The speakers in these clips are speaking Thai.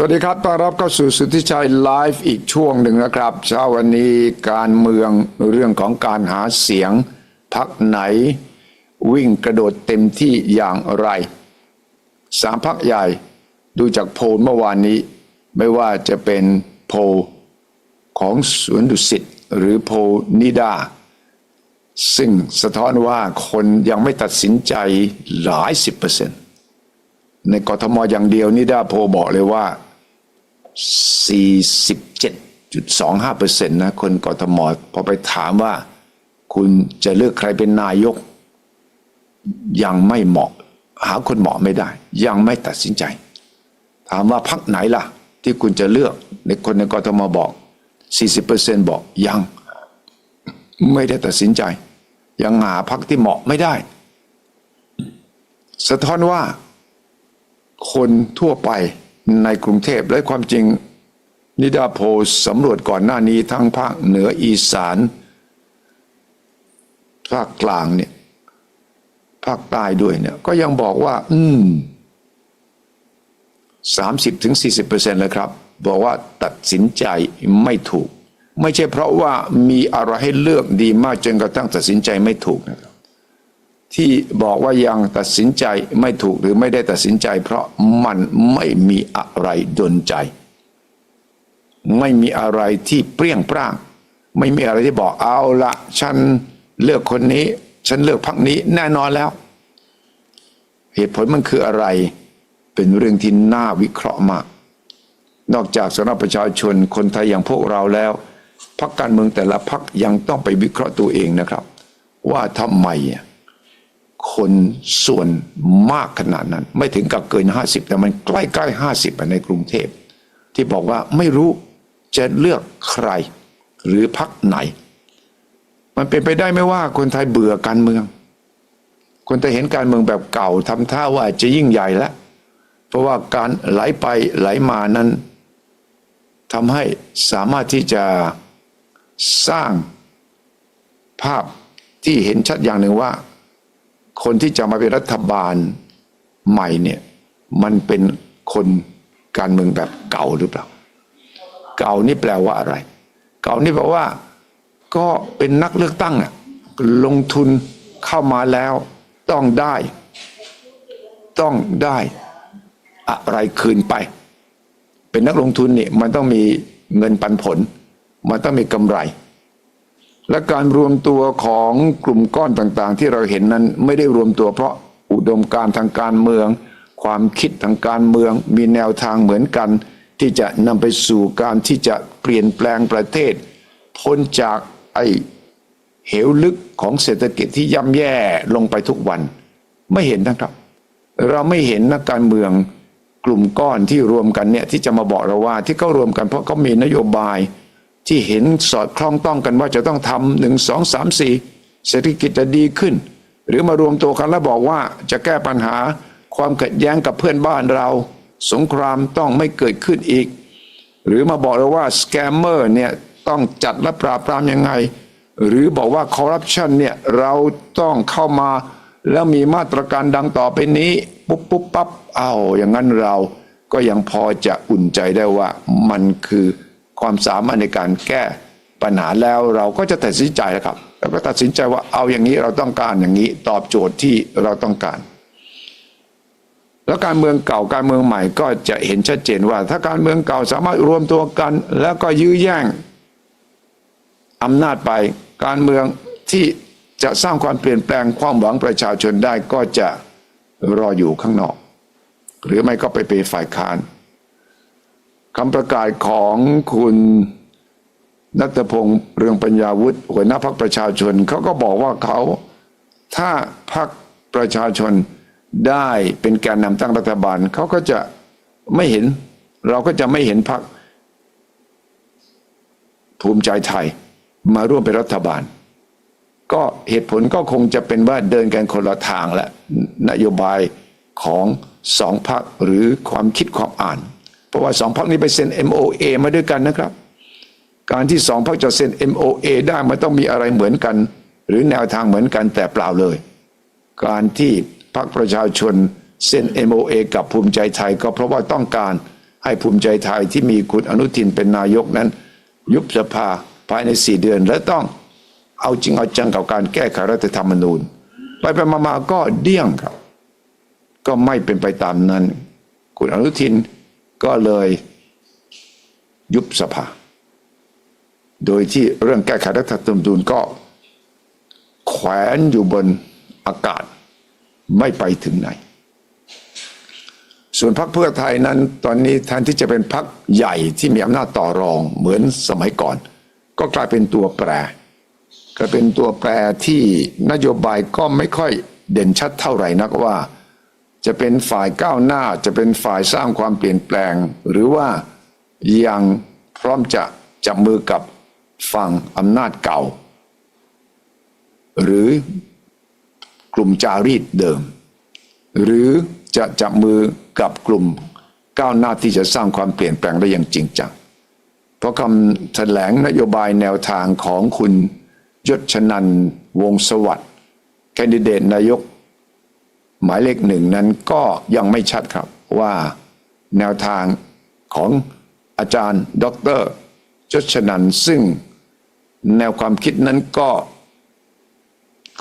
สวัสดีครับ ต้อนรับเข้าสู่สุทธิชัยไลฟ์อีกช่วงหนึ่งนะครับ เช้าวันนี้การเมืองเรื่องของการหาเสียงพักไหน วิ่งกระโดดเต็มที่อย่างไรสามพักใหญ่ดูจากโพลเมื่อวานนี้ ไม่ว่าจะเป็นโพลของสวนดุสิตหรือโพลนิดา ซึ่งสะท้อนว่าคนยังไม่ตัดสินใจหลายสิบเปอร์เซ็นต์ในกทมอย่างเดียวนี่ด้าโพลบอกเลยว่า 47.25%นะคนกทมพอไปถามว่า คุณจะเลือกใครเป็นนายก ยังไม่เหมาะ หาคนเหมาะไม่ได้ ยังไม่ตัดสินใจ ถามว่าพักไหนล่ะ ที่คุณจะเลือกในคนในกทมบอก 40%บอกยัง ไม่ได้ตัดสินใจ ยังหาพักที่เหมาะไม่ได้ สะท้อนว่า คนทั่วไป ในกรุงเทพและความจริงนิดาโพสำรวจก่อนหน้านี้ทั้งภาคเหนืออีสานภาคกลางเนี่ยภาคใต้ด้วยเนี่ยก็ยังบอกว่า อืมสามสิบถึงสี่สิบเปอร์เซ็นต์เลยครับ บอกว่าตัดสินใจไม่ถูก ไม่ใช่เพราะว่ามีอะไรให้เลือกดีมากจนกระทั่งตัดสินใจไม่ถูกนะครับ ที่บอกว่ายังตัดสินใจไม่ถูกหรือไม่ได้ตัดสินใจ เพราะมันไม่มีอะไรดนใจ ไม่มีอะไรที่เปรี้ยงปร้าง ไม่มีอะไรที่บอกเอาละฉันเลือกคนนี้ ฉันเลือกพรรคนี้แน่นอนแล้ว เหตุผลมันคืออะไร เป็นเรื่องที่น่าวิเคราะห์มาก นอกจากสำหรับประชาชนคนไทยอย่างพวกเราแล้วพรรคการเมืองแต่ละพรรคยังต้องไปวิเคราะห์ตัวเองนะครับ ว่าทำไมอะ คนส่วนมากขนาดนั้น ไม่ถึงกับเกิน 50 แต่มันใกล้ๆ50ในกรุงเทพ ที่บอกว่าไม่รู้จะเลือกใครหรือพักไหน มันเป็นไปได้ไหมว่าคนไทยเบื่อการเมือง คนไทยเห็นการเมืองแบบเก่าทำท่าว่าจะยิ่งใหญ่แล้ว เพราะว่าการไหลไปไหลมานั้นทำให้สามารถที่จะสร้างภาพที่เห็นชัดอย่างหนึ่งว่า คนที่จะมาเป็นรัฐบาลใหม่เนี่ยมันเป็นคนการเมืองแบบเก่าหรือเปล่า เก่านี่แปลว่าอะไร เก่านี่แปลว่า ก็เป็นนักเลือกตั้งอะลงทุนเข้ามาแล้ว ต้องได้ ต้องได้ อะไรคืนไป เป็นนักลงทุนนี่มันต้องมีเงินปันผล มันต้องมีกำไร และการรวมตัวของกลุ่มก้อนต่างๆ ที่เราเห็นนั้นไม่ได้รวมตัวเพราะอุดมการทางการเมือง ความคิดทางการเมือง มีแนวทางเหมือนกัน ที่จะนำไปสู่การที่จะเปลี่ยนแปลงประเทศ พ้นจากไอ้เหวลึกของเศรษฐกิจที่ย่ำแย่ลงไปทุกวัน ไม่เห็นนะครับ เราไม่เห็นนักการเมืองกลุ่มก้อนที่รวมกันเนี่ยที่จะมาบอกเราว่าที่เขารวมกันเพราะเขามีนโยบาย ที่เห็นสอดคล้องต้องกันว่าจะต้องทำหนึ่งสองสามสี่เศรษฐกิจจะดีขึ้น หรือมารวมตัวกันแล้วบอกว่าจะแก้ปัญหาความขัดแย้งกับเพื่อนบ้านเรา สงครามต้องไม่เกิดขึ้นอีก หรือมาบอกเราว่าสแกมเมอร์เนี่ยต้องจัดและปราบปรามยังไง หรือบอกว่าคอร์รัปชันเนี่ยเราต้องเข้ามาแล้วมีมาตรการดังต่อไปนี้ ปุ๊บปุ๊บปั๊บเอาอย่างนั้นเราก็ยังพอจะอุ่นใจได้ว่ามันคือ ความสามารถในการแก้ปัญหาแล้วเราก็จะตัดสินใจแล้วครับแล้วก็ตัดสินใจว่าเอาอย่างนี้เราต้องการอย่างนี้ตอบโจทย์ที่เราต้องการ แล้วการเมืองเก่าการเมืองใหม่ก็จะเห็นชัดเจนว่า ถ้าการเมืองเก่าสามารถรวมตัวกัน แล้วก็ยื้อแย่งอำนาจไป การเมืองที่จะสร้างความเปลี่ยนแปลงความหวังประชาชนได้ก็จะรออยู่ข้างนอก หรือไม่ก็ไปเป็นฝ่ายค้าน คำประกาศของคุณนัทพงศ์เรืองปัญญาวุฒิหัวหน้าพักประชาชนเขาก็บอกว่าเขาถ้าพักประชาชนได้เป็นแกนนำตั้งรัฐบาลเขาก็จะไม่เห็น เราก็จะไม่เห็นพักภูมิใจไทยมาร่วมเป็นรัฐบาล ก็เหตุผลก็คงจะเป็นว่าเดินกันคนละทางและนโยบายของสองพักหรือความคิดความอ่าน เพราะว่าสองพักนี้ไปเซ็น MOA มาด้วยกันนะครับ การที่สองพักจะเซ็น MOA ได้มันต้องมีอะไรเหมือนกัน หรือแนวทางเหมือนกันแต่เปล่าเลย การที่พรรคประชาชนเซ็น MOA กับภูมิใจไทย ก็เพราะว่าต้องการให้ภูมิใจไทยที่มีคุณอนุทินเป็นนายกนั้น ยุบสภาภายในสี่เดือน และต้องเอาจริงเอาจังกับการแก้ไขรัฐธรรมนูญ ไปไปมาๆก็เดี้ยงครับ ก็ไม่เป็นไปตามนั้น คุณอนุทิน ก็เลยยุบสภา โดยที่เรื่องแก้ไขรัฐธรรมนูญก็แขวนอยู่บนอากาศไม่ไปถึงไหน ส่วนพรรคเพื่อไทยนั้นตอนนี้แทนที่จะเป็นพรรคใหญ่ที่มีอำนาจต่อรองเหมือนสมัยก่อน ก็กลายเป็นตัวแปรกลายเป็นตัวแปรที่นโยบายก็ไม่ค่อยเด่นชัดเท่าไหร่นักว่า จะเป็นฝ่ายก้าวหน้าจะเป็นฝ่ายสร้างความเปลี่ยนแปลง หรือว่ายังพร้อมจะจับมือกับฝั่งอำนาจเก่า หรือกลุ่มจารีตเดิม หรือจะจับมือกับกลุ่มก้าวหน้าที่จะสร้างความเปลี่ยนแปลงได้อย่างจริงจัง เพราะคำแถลงนโยบายแนวทางของคุณยศชนันวงศ์สวัสดิ์แคนดิเดตนายก หมายเลขหนึ่งนั้นก็ยังไม่ชัดครับว่าแนวทางของอาจารย์ดอกเตอรยศชนันท์ซึ่งแนวความคิดนั้นก็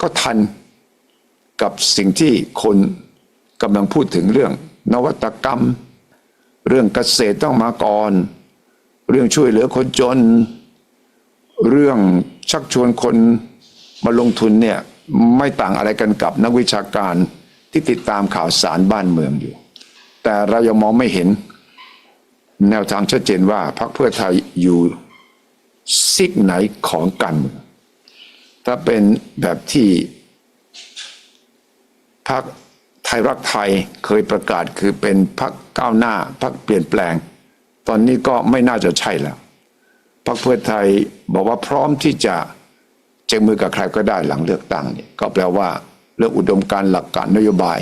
ก็ทันกับสิ่งที่คนกำลังพูดถึงเรื่อง นวัตกรรม เรื่องเกษตรต้องมาก่อน เรื่องช่วยเหลือคนจน เรื่องชักชวนคนมาลงทุนเนี่ยไม่ต่างอะไรกันกับนักวิชาการ ที่ติดตามข่าวสารบ้านเมืองอยู่ แต่เรายังมองไม่เห็น แนวทางชัดเจนว่าพรรคเพื่อไทยอยู่ซิกไหนของการเมืองถ้าเป็นแบบที่พรรคไทยรักไทยเคยประกาศคือเป็นพรรคก้าวหน้าพรรคเปลี่ยนแปลง ตอนนี้ก็ไม่น่าจะใช่แล้วพรรคเพื่อไทยบอกว่าพร้อมที่จะเจงมือกับใครก็ได้หลังเลือกตั้งเนี่ยก็แปลว่า เรื่องอุดมการหลักการนโยบาย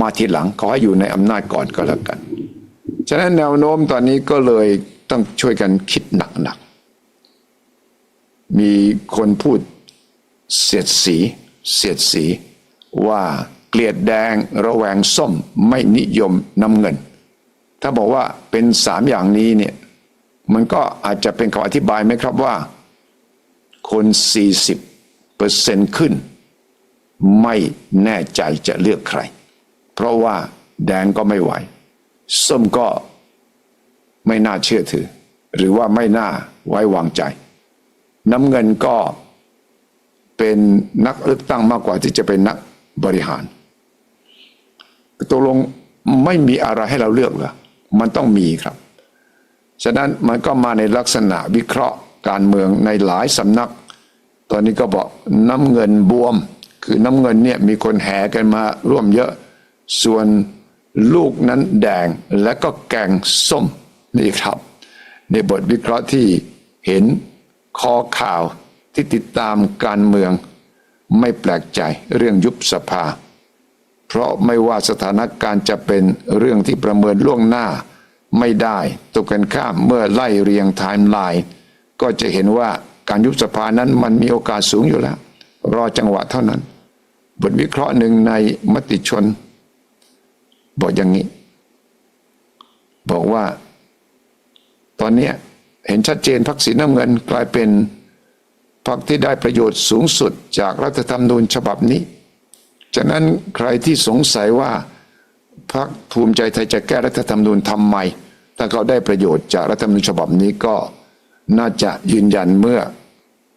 มาทีหลังขอให้อยู่ในอำนาจก่อนก็แล้วกัน ฉะนั้นแนวโน้มตอนนี้ก็เลยต้องช่วยกันคิดหนักๆ มีคนพูดเสียดสีเสียดสีว่าเกลียดแดงระแวงส้มไม่นิยมน้ำเงิน ถ้าบอกว่าเป็นสามอย่างนี้เนี่ยมันก็อาจจะเป็นคำอธิบายไหมครับว่า คน 40เปอร์เซนขึ้น ไม่แน่ใจจะเลือกใคร เพราะว่าแดงก็ไม่ไหว ส้มก็ไม่น่าเชื่อถือ หรือว่าไม่น่าไว้วางใจ น้ำเงินก็เป็นนักเลือกตั้งมากกว่าที่จะเป็นนักบริหารตกลงไม่มีอะไรให้เราเลือกเหรอมันต้องมีครับ ฉะนั้นมันก็มาในลักษณะวิเคราะห์การเมืองในหลายสำนัก ตอนนี้ก็บอกน้ำเงินบวม คือน้ำเงินเนี่ยมีคนแห่กันมาร่วมเยอะ ส่วนลูกนั้นแดงและก็แกงส้มนี่ครับ ในบทวิเคราะห์ที่เห็นคอข่าวที่ติดตามการเมือง ไม่แปลกใจเรื่องยุบสภา เพราะไม่ว่าสถานการณ์จะเป็นเรื่องที่ประเมินล่วงหน้าไม่ได้ตกกันข้ามเมื่อไล่เรียงไทม์ไลน์ก็จะเห็นว่าการยุบสภานั้นมันมีโอกาสสูงอยู่แล้ว รอจังหวะเท่านั้น บทวิเคราะห์หนึ่งในมติชน บอกอย่างนี้ บอกว่า ตอนนี้เห็นชัดเจนพักสีน้ำเงินกลายเป็นพรรคที่ได้ประโยชน์สูงสุดจากรัฐธรรมนูญฉบับนี้ ฉะนั้นใครที่สงสัยว่าพรรคภูมิใจไทยจะแก้รัฐธรรมนูญทำไม ถ้าเขาได้ประโยชน์จากรัฐธรรมนูญฉบับนี้ก็น่าจะยืนยันเมื่อ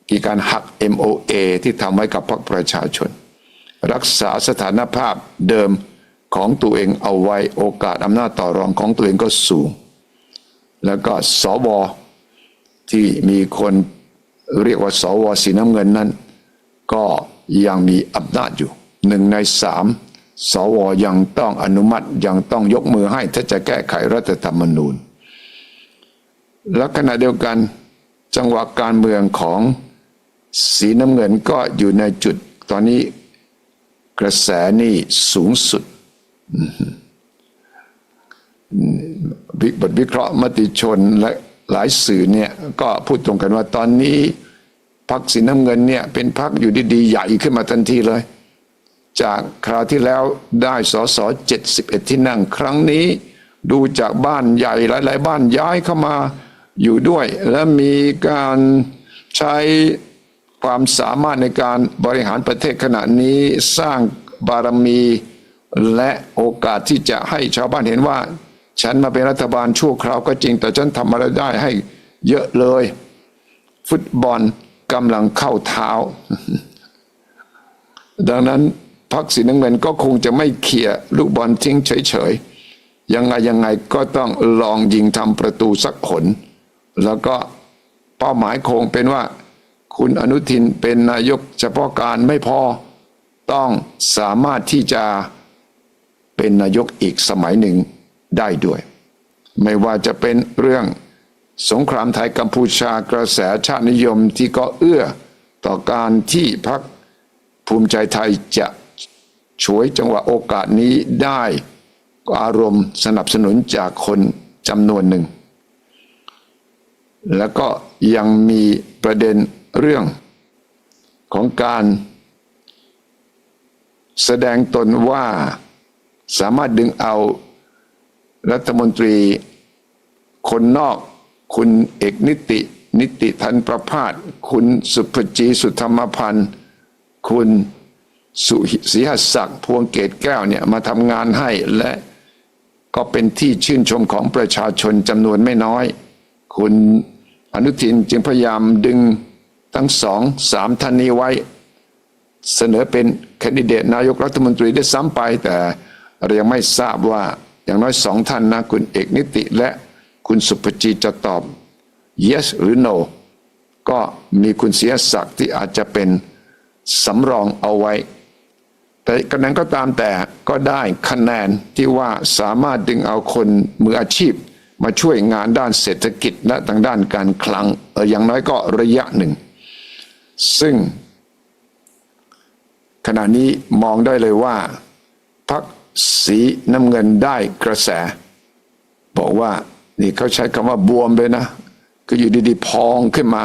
กีการหัก MOA ที่ทำไว้กับพรรคประชาชน รักษาสถานภาพเดิมของตัวเองเอาไว้โอกาสอำนาจต่อรองของตัวเองก็สูง แล้วก็สวที่มีคนเรียกว่าสวสีน้ำเงินนั้น ก็ยังมีอำนาจอยู่หนึ่งในสามสวยังต้องอนุมัติยังต้องยกมือให้ถ้าจะแก้ไขรัฐธรรมนูญ และขณะเดียวกันจังหวะการเมืองของสีน้ำเงินก็อยู่ในจุดตอนนี้ กระแสนี่สูงสุดบทวิเคราะห์มติชนและหลายสื่อเนี่ยก็พูดตรงกันว่าตอนนี้พักสีน้ำเงินเนี่ยเป็นพักอยู่ดีๆ ใหญ่ขึ้นมาทันทีเลย จากคราวที่แล้วได้สอสอ71 ที่นั่งครั้งนี้ ดูจากบ้านใหญ่หลาย ๆ บ้านย้ายเข้ามาอยู่ด้วย และมีการใช้ ความสามารถในการบริหารประเทศขณะนี้สร้างบารมีและโอกาสที่จะให้ชาวบ้านเห็นว่า ฉันมาเป็นรัฐบาลชั่วคราวก็จริง แต่ฉันทำอะไรได้ให้เยอะเลย ฟุตบอลกำลังเข้าเท้า ดังนั้นพักสีน้ำเงินก็คงจะไม่เขี่ยลูกบอลทิ้งเฉยๆ ยังไงยังไงก็ต้องลองยิงทำประตูสักผล แล้วก็เป้าหมายคงเป็นว่า คุณอนุทินเป็นนายกเฉพาะการไม่พอต้องสามารถที่จะเป็นนายกอีกสมัยหนึ่งได้ด้วย ไม่ว่าจะเป็นเรื่องสงครามไทยกัมพูชากระแสชาตินิยมที่ก็เอื้อต่อการที่พักภูมิใจไทยจะฉวยจังหวะโอกาสนี้ได้ก็อารมณ์สนับสนุนจากคนจำนวนหนึ่ง แล้วก็ยังมีประเด็น เรื่องของการแสดงตนว่าสามารถดึงเอารัฐมนตรีคนนอก คุณเอกนิติ นิติทันประพาสคุณสุภจีสุธรรมพันธ์ คุณสุศรีหศักดิ์พวงเกตแก้วเนี่ยมาทำงานให้และก็เป็นที่ชื่นชมของประชาชนจำนวนไม่น้อย คุณอนุทินจึงพยายามดึง ทั้งสองสามท่านนี้ไว้ เสนอเป็นแคนดิเดตนายกรัฐมนตรีได้ซ้ำไป แต่เรายังไม่ทราบว่าอย่างน้อยสองท่านนะคุณเอกนิติและคุณสุภจีจะตอบ yes หรือ no ก็มีคุณเสียศักดิ์ที่อาจจะเป็นสำรองเอาไว้ แต่กระนั้นก็ตามแต่ก็ได้คะแนนที่ว่าสามารถดึงเอาคนมืออาชีพ มาช่วยงานด้านเศรษฐกิจและทางด้านการคลังเออย่างน้อยก็ระยะหนึ่ง ซึ่ง ขณะนี้มองได้เลยว่าพักสีน้ำเงินได้กระแส บอกว่า นี่เขาใช้คำว่าบวมเลยนะ ก็อยู่ดีๆ พองขึ้นมา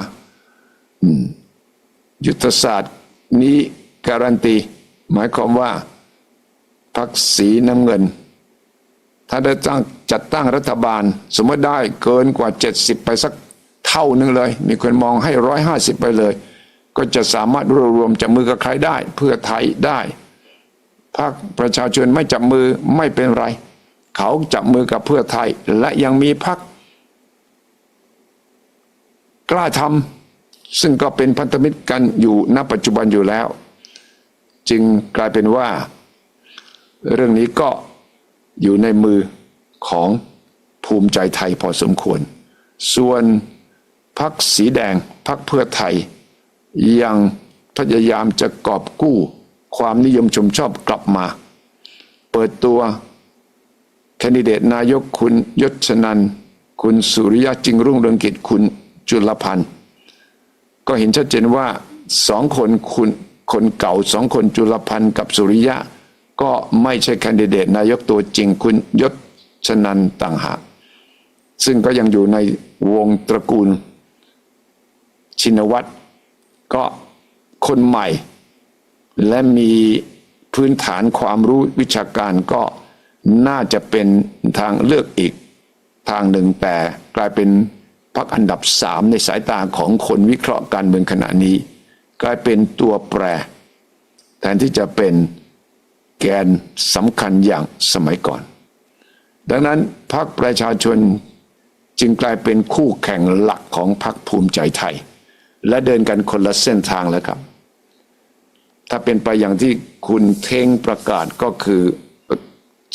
ยุทธศาสตร์นี้การันตี หมายความว่าพักสีน้ำเงิน ถ้าได้ตั้งจัดตั้งรัฐบาล สมมติได้เกินกว่า 70 ไปสักเท่านึงเลย มีคนมองให้ร้อยห้าสิบไปเลย ก็จะสามารถรวบรวมจับมือกับใครได้ เพื่อไทยได้พรรคประชาชนไม่จับมือไม่เป็นไร เขาจับมือกับเพื่อไทย และยังมีพรรคกล้าทำซึ่งก็เป็นพันธมิตรกันอยู่ณปัจจุบันอยู่แล้ว จึงกลายเป็นว่า เรื่องนี้ก็อยู่ในมือของภูมิใจไทยพอสมควร ส่วนพรรคสีแดงพรรคเพื่อไทย ยังพยายามจะกอบกู้ความนิยมชมชอบกลับมา เปิดตัวแคนดิเดตนายกคุณยศชนัน คุณสุริยะจึงรุ่งเรืองกิจคุณจุลพันธ์ก็เห็นชัดเจนว่าสองคนคุณคนเก่าสองคนจุลพันธ์กับสุริยะ ก็ไม่ใช่แคนดิเดตนายกตัวจริงคุณยศชนันต่างหากซึ่งก็ยังอยู่ในวงตระกูลชินวัตร ก็คนใหม่ และมีพื้นฐานความรู้วิชาการก็น่าจะเป็นทางเลือกอีกทางหนึ่งแต่กลายเป็นพรรคอันดับสามในสายตาของคนวิเคราะห์การเมืองขณะนี้ กลายเป็นตัวแปร แทนที่จะเป็นแกนสำคัญอย่างสมัยก่อน ดังนั้นพรรคประชาชนจึงกลายเป็นคู่แข่งหลักของพรรคภูมิใจไทย และเดินกันคนละเส้นทางแล้วครับ ถ้าเป็นไปอย่างที่คุณเท่งประกาศก็คือ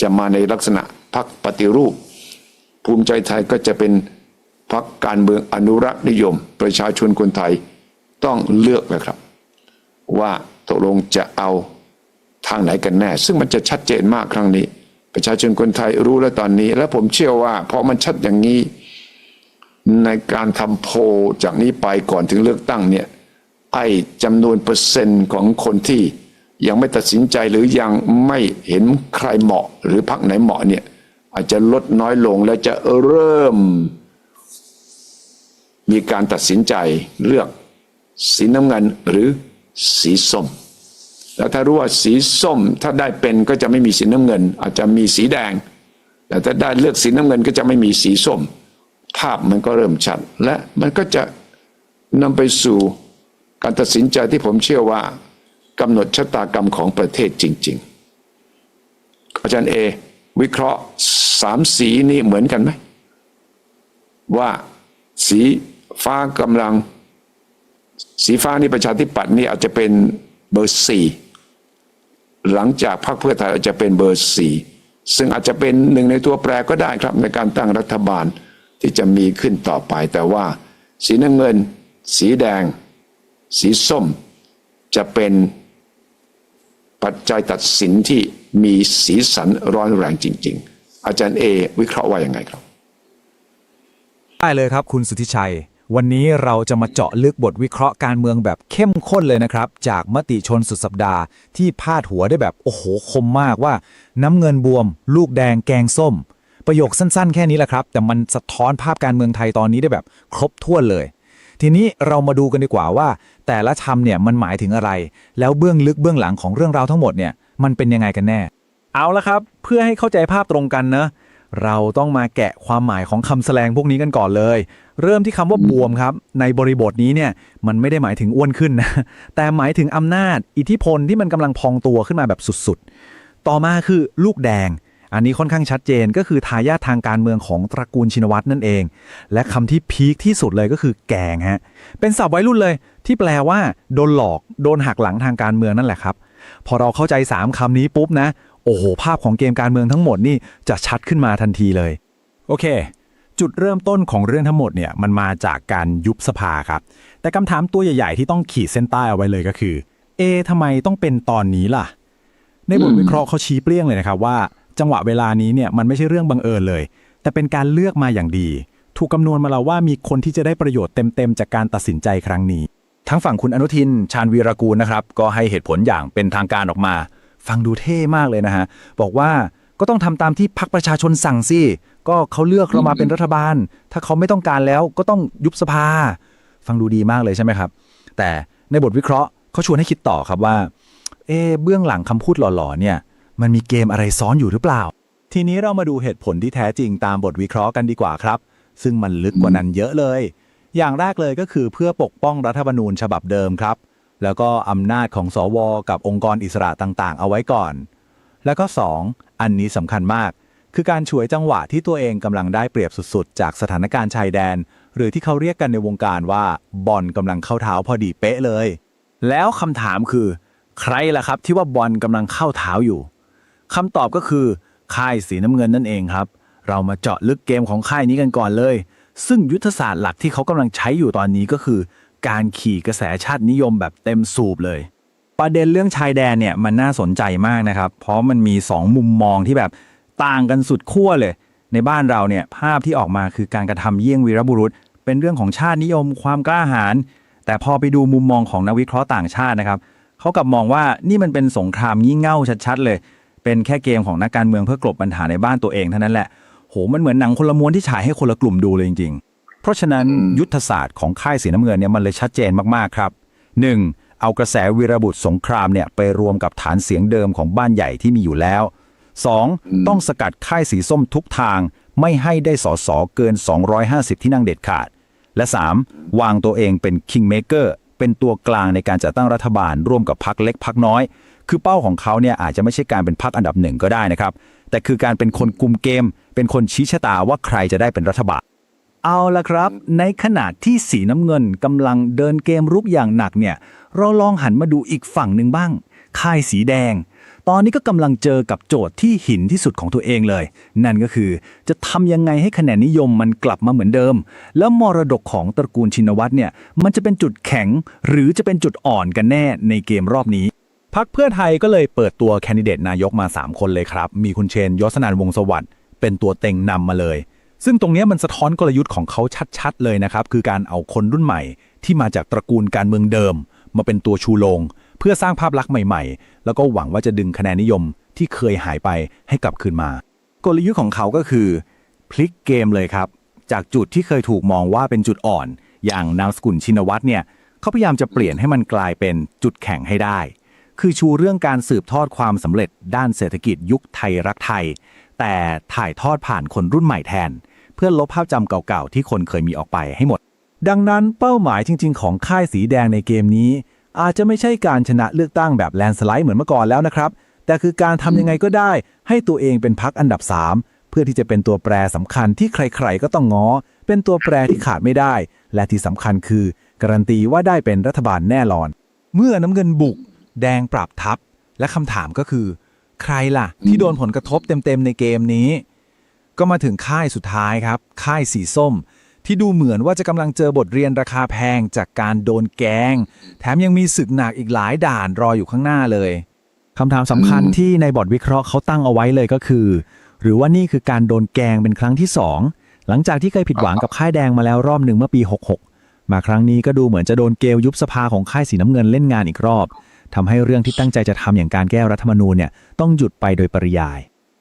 จะมาในลักษณะพรรคปฏิรูป ภูมิใจไทยก็จะเป็นพรรคการเมืองอนุรักษ์นิยม ประชาชนคนไทยต้องเลือกนะครับ ว่าตกลงจะเอาทางไหนกันแน่ ซึ่งมันจะชัดเจนมากครั้งนี้ ประชาชนคนไทยรู้แล้วตอนนี้ และผมเชื่อว่าพอมันชัดอย่างนี้ ในการทำโพจากนี้ไปก่อนถึงเลือกตั้งเนี่ยไอ้จำนวนเปอร์เซ็นต์ของคนที่ยังไม่ตัดสินใจหรือยังไม่เห็นใครเหมาะ หรือพักไหนเหมาะเนี่ยอาจจะลดน้อยลงและจะเริ่ม มีการตัดสินใจเลือกสีน้ำเงินหรือสีส้ม แล้วถ้ารู้ว่าสีส้มถ้าได้เป็นก็จะไม่มีสีน้ำเงิน อาจจะมีสีแดง แต่ถ้าได้เลือกสีน้ำเงินก็จะไม่มีสีส้ม ภาพมันก็เริ่มชัด และมันก็จะนำไปสู่การตัดสินใจที่ผมเชื่อว่ากำหนดชะตากรรมของประเทศจริง ๆ อาจารย์เอวิเคราะห์สามสีนี้เหมือนกันไหม ว่าสีฟ้ากำลัง สีฟ้านี่ประชาธิปัตย์นี่อาจจะเป็นเบอร์สี่หลังจากพรรคเพื่อไทยอาจจะเป็นเบอร์สี่ซึ่งอาจจะเป็นหนึ่งในตัวแปรก็ได้ครับในการตั้งรัฐบาล ที่จะมีขึ้นต่อไป แต่ว่า สีน้ำเงิน สีแดง สีส้ม จะเป็นปัจจัยตัดสินที่มีสีสันร้อนแรงจริง ๆ อาจารย์เอวิเคราะห์ว่ายังไงครับ ได้เลยครับคุณสุทธิชัย วันนี้เราจะมาเจาะลึกบทวิเคราะห์การเมืองแบบเข้มข้นเลยนะครับ จากมติชนสุดสัปดาห์ที่พาดหัวได้แบบ โอ้โหคมมากว่า น้ำเงินบวม ลูกแดงแกงส้ม ประโยคสั้นๆ แค่นี้แหละครับ แต่มันสะท้อนภาพการเมืองไทยตอนนี้ได้แบบ ครบถ้วนเลย ทีนี้เรามาดูกันดีกว่าว่า แต่ละคำเนี่ยมันหมายถึงอะไร แล้วเบื้องลึกเบื้องหลังของเรื่องราวทั้งหมดเนี่ยมันเป็นยังไงกันแน่ เอาละครับ เพื่อให้เข้าใจภาพตรงกันนะเราต้องมาแกะความหมายของคำแสลงพวกนี้กันก่อนเลย เริ่มที่คำว่าบวมครับ ในบริบทนี้เนี่ยมันไม่ได้หมายถึงอ้วนขึ้นนะแต่หมายถึงอำนาจ อิทธิพลที่มันกำลังพองตัวขึ้นมาแบบสุดๆ ต่อมาคือลูกแดง อันนี้ค่อนข้างชัดเจนก็คือทายาททางการเมืองของตระกูลชินวัตรนั่นเอง และคำที่พีคที่สุดเลยก็คือแกงฮะ เป็นศัพท์วัยรุ่นเลย ที่แปลว่า โดนหลอก โดนหักหลังทางการเมืองนั่นแหละครับ พอเราเข้าใจ 3คำนี้ปุ๊บนะ โอ้โห ภาพของเกมการเมืองทั้งหมดนี่จะชัดขึ้นมาทันทีเลย โอเค จุดเริ่มต้นของเรื่องทั้งหมดเนี่ยมันมาจากการยุบสภาครับ แต่คำถามตัวใหญ่ ๆ ที่ต้องขีดเส้นใต้เอาไว้เลยก็คือ เอทำไมต้องเป็นตอนนี้ล่ะ ในบทวิเคราะห์เขาชี้เปรี้ยงเลยนะครับว่า จังหวะเวลานี้เนี่ยมันไม่ใช่เรื่องบังเอิญเลย แต่เป็นการเลือกมาอย่างดี ถูกคำนวณมาแล้วว่ามีคนที่จะได้ประโยชน์เต็มๆจากการตัดสินใจครั้งนี้ ทั้งฝั่งคุณอนุทิน ชาญวีรกูลนะครับก็ให้เหตุผลอย่างเป็นทางการออกมา ฟังดูเท่มากเลยนะฮะบอกว่าก็ต้องทำตามที่พรรคประชาชนสั่งสิก็เขาเลือกเรามาเป็นรัฐบาล ถ้าเขาไม่ต้องการแล้วก็ต้องยุบสภา ฟังดูดีมากเลยใช่ไหมครับ แต่ในบทวิเคราะห์เขาชวนให้คิดต่อครับว่า เอเบื้องหลังคำพูดหล่อๆเนี่ย มันมีเกมอะไรซ้อนอยู่หรือเปล่า ทีนี้เรามาดูเหตุผลที่แท้จริงตามบทวิเคราะห์กันดีกว่าครับ ซึ่งมันลึกกว่านั้นเยอะเลย อย่างแรกเลยก็คือเพื่อปกป้องรัฐธรรมนูญฉบับเดิมครับ แล้วก็อำนาจของสว กับองค์กรอิสระต่างๆ เอาไว้ก่อน แล้วก็ 2 อันนี้สำคัญมาก คือการฉวยจังหวะที่ตัวเองกำลังได้เปรียบสุดๆ จากสถานการณ์ชายแดน หรือที่เขาเรียกกันในวงการว่าบอลกำลังเข้าเท้าพอดีเป๊ะเลย แล้วคำถามคือ ใครล่ะครับที่ว่าบอลกำลังเข้าเท้าอยู่ คำตอบก็คือ ค่ายสีน้ำเงินนั่นเองครับ เรามาเจาะลึกเกมของค่ายนี้กันก่อนเลย ซึ่งยุทธศาสตร์หลักที่เขากำลังใช้อยู่ตอนนี้ก็คือ การขี่กระแสชาตินิยมแบบเต็มสูบเลย ประเด็นเรื่องชายแดนเนี่ยมันน่าสนใจมากนะครับ เพราะมันมี 2 มุมมองที่แบบต่างกันสุดขั้วเลย ในบ้านเราเนี่ยภาพที่ออกมาคือการกระทำเยี่ยงวีรบุรุษ เป็นเรื่องของชาตินิยม ความกล้าหาญแต่พอไปดูมุมมองของนักวิเคราะห์ต่างชาตินะครับเขากลับมองว่านี่มันเป็นสงครามงี่เง่าชัดๆเลย เป็นแค่เกมของนักการเมืองเพื่อกลบปัญหาในบ้านตัวเองเท่านั้นแหละโหมันเหมือนหนังคนละม้วนที่ฉายให้คนละกลุ่มดูเลยจริง ๆ เพราะฉะนั้นยุทธศาสตร์ของค่ายสีน้ำเงินเนี่ยมันเลยชัดเจนมากๆครับ 1. เอากระแสวีรบุตรสงครามเนี่ยไปรวมกับฐานเสียงเดิมของบ้านใหญ่ที่มีอยู่แล้ว 2. ต้องสกัดค่ายสีส้มทุกทาง ไม่ให้ได้สอสอเกิน 250 ที่นั่งเด็ดขาด และ 3. วางตัวเองเป็น Kingmaker เป็นตัวกลางในการจัดตั้งรัฐบาลร่วมกับพรรคเล็กพรรคน้อย คือเป้าของเขาเนี่ยอาจจะไม่ใช่การเป็นพรรคอันดับหนึ่งก็ได้นะครับ แต่คือการเป็นคนกลุ่มเกม เป็นคนชี้ชะตาว่าใครจะได้เป็นรัฐบาล เอาละครับ ในขณะที่สีน้ำเงินกำลังเดินเกมรุกอย่างหนักเนี่ย เราลองหันมาดูอีกฝั่งหนึ่งบ้าง ค่ายสีแดง ตอนนี้ก็กำลังเจอกับโจทย์ที่หินที่สุดของตัวเองเลย นั่นก็คือจะทำยังไงให้คะแนนนิยมมันกลับมาเหมือนเดิม แล้วมรดกของตระกูลชินวัตรเนี่ย มันจะเป็นจุดแข็ง หรือจะเป็นจุดอ่อนกันแน่ในเกมรอบนี้ พักเพื่อไทยก็เลยเปิดตัวแคนดิเดตนายกมา 3 คนเลยครับ มีคุณเชนยศนันวงศ์สวัสดิ์เป็นตัวเต็งนำมาเลย ซึ่งตรงนี้มันสะท้อนกลยุทธ์ของเขาชัดๆ เลยนะครับ คือการเอาคนรุ่นใหม่ ที่มาจากตระกูลการเมืองเดิม มาเป็นตัวชูโรงเพื่อสร้างภาพลักษณ์ใหม่ๆ แล้วก็หวังว่าจะดึงคะแนนนิยมที่เคยหายไปให้กลับคืนมา กลยุทธ์ของเขาก็คือ พลิกเกมเลยครับ จากจุดที่เคยถูกมองว่าเป็นจุดอ่อน อย่างนามสกุลชินวัตรเนี่ยเขาพยายามจะเปลี่ยนให้มันกลายเป็นจุดแข็งให้ได้ คือชูเรื่องการสืบทอดความสำเร็จด้านเศรษฐกิจยุคไทยรักไทย แต่ถ่ายทอดผ่านคนรุ่นใหม่แทน เพื่อลบภาพจำเก่าๆ ที่คนเคยมีออกไปให้หมด ดังนั้นเป้าหมายจริง ๆ ของค่ายสีแดงในเกมนี้ อาจจะไม่ใช่การชนะเลือกตั้งแบบแลนสไลด์เหมือนเมื่อก่อนแล้วนะครับ แต่คือการทำยังไงก็ได้ ให้ตัวเองเป็นพักอันดับ 3 เพื่อที่จะเป็นตัวแปรสำคัญที่ใคร ๆ ก็ต้องง้อ เป็นตัวแปรที่ขาดไม่ได้ และที่สำคัญคือการันตีว่าได้เป็นรัฐบาลแน่นอน เมื่อน้ำเงินบุก แดงปรับทับ และคำถามก็คือ ใครล่ะ ที่โดนผลกระทบเต็มๆในเกมนี้ ก็มาถึงค่ายสุดท้ายครับ ค่ายสีส้ม ที่ดูเหมือนว่าจะกำลังเจอบทเรียนราคาแพงจากการโดนแกล้งแถมยังมีศึกหนักอีกหลายด่านรออยู่ข้างหน้าเลยคำถามสำคัญที่ในบทวิเคราะห์เขาตั้งเอาไว้เลยก็คือ หรือว่านี่คือการโดนแกล้งเป็นครั้งที่สองหลังจากที่เคยผิดหวังกับค่ายแดงมาแล้วรอบหนึ่งเมื่อปี 66 มาครั้งนี้ก็ดูเหมือนจะโดนเกลยุบสภาของค่ายสีน้ำเงินเล่นงานอีกรอบ ทำให้เรื่องที่ตั้งใจจะทำอย่างการแก้รัฐธรรมนูญเนี่ยต้องหยุดไปโดยปริยาย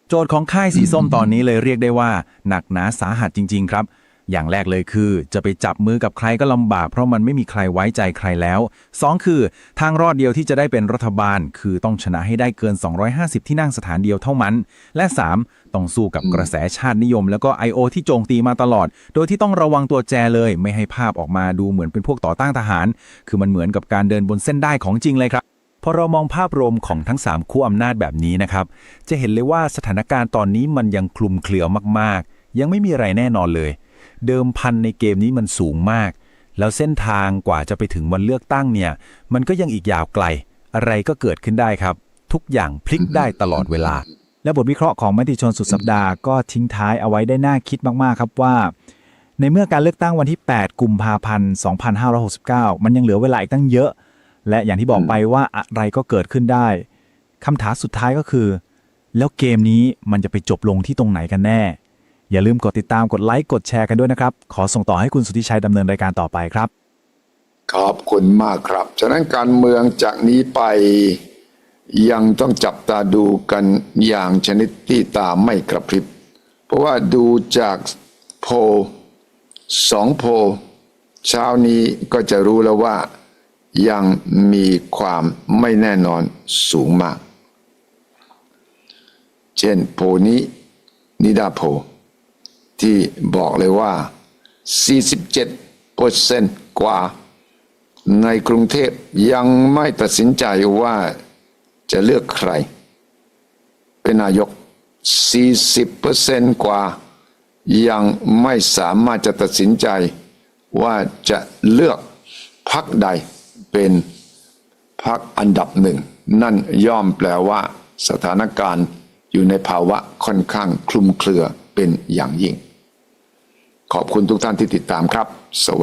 โจทย์ของค่ายสีส้มตอนนี้เลยเรียกได้ว่า หนักหนาสาหัสจริง ๆ ครับ อย่างแรกเลยคือ จะไปจับมือกับใครก็ลำบาก เพราะมันไม่มีใครไว้ใจใครแล้ว2คือ ทางรอดเดียวที่จะได้เป็นรัฐบาล คือต้องชนะให้ได้เกิน 250 ที่นั่งสถานเดียวเท่านั้น และ 3 ต้องสู้กับกระแสชาตินิยม แล้วก็ I.O. ที่โจงตีมาตลอด โดยที่ต้องระวังตัวแจเลย ไม่ให้ภาพออกมาดูเหมือนเป็นพวกต่อต้านทหาร คือมันเหมือนกับการเดินบนเส้นได้ของจริงเลยครับ พอเรามองภาพรวมของทั้ง 3คู่อำนาจแบบนี้นะครับ จะเห็นเลยว่าสถานการณ์ตอนนี้มันยังคลุมเครือมากๆ ยังไม่มีอะไรแน่นอนเลย เดิมพันในเกมนี้มันสูงมาก แล้วเส้นทางกว่าจะไปถึงวันเลือกตั้งเนี่ย มันก็ยังอีกยาวไกล อะไรก็เกิดขึ้นได้ครับ ทุกอย่างพลิกได้ตลอดเวลา และบทวิเคราะห์ของมติชนสุดสัปดาห์ก็ทิ้งท้ายเอาไว้ได้น่าคิดมากๆครับว่า ในเมื่อการเลือกตั้งวันที่ 8 กุมภาพันธ์ 2569 มันยังเหลือเวลาอีกตั้งเยอะ และอย่างที่บอกไปว่าอะไรก็เกิดขึ้นได้คำถามสุดท้ายก็คือ แล้วเกมนี้มันจะไปจบลงที่ตรงไหนกันแน่ อย่าลืมกดติดตามกดไลค์กดแชร์กันด้วยนะครับ ขอส่งต่อให้คุณสุทธิชัยดำเนินรายการต่อไปครับ ขอบคุณมากครับ ฉะนั้นการเมืองจากนี้ไปยังต้องจับตาดูกันอย่างชนิดที่ตาไม่กระพริบ เพราะว่าดูจากโพลสองโพลเช้านี้ก็จะรู้แล้วว่า ยังมีความไม่แน่นอนสูงมาก เช่นโพนี้นิดาโพ ที่บอกเลยว่า 47เปอร์เซนต์กว่า ในกรุงเทพยังไม่ตัดสินใจว่าจะเลือกใคร เป็นนายก 40%กว่า ยังไม่สามารถจะตัดสินใจว่าจะเลือกพักใด เป็นพักอันดับหนึ่ง นั่นย่อมแปลว่าสถานการณ์อยู่ในภาวะค่อนข้างคลุมเครือเป็นอย่างยิ่ง ขอบคุณทุกท่านที่ติดตามครับ สวัสดี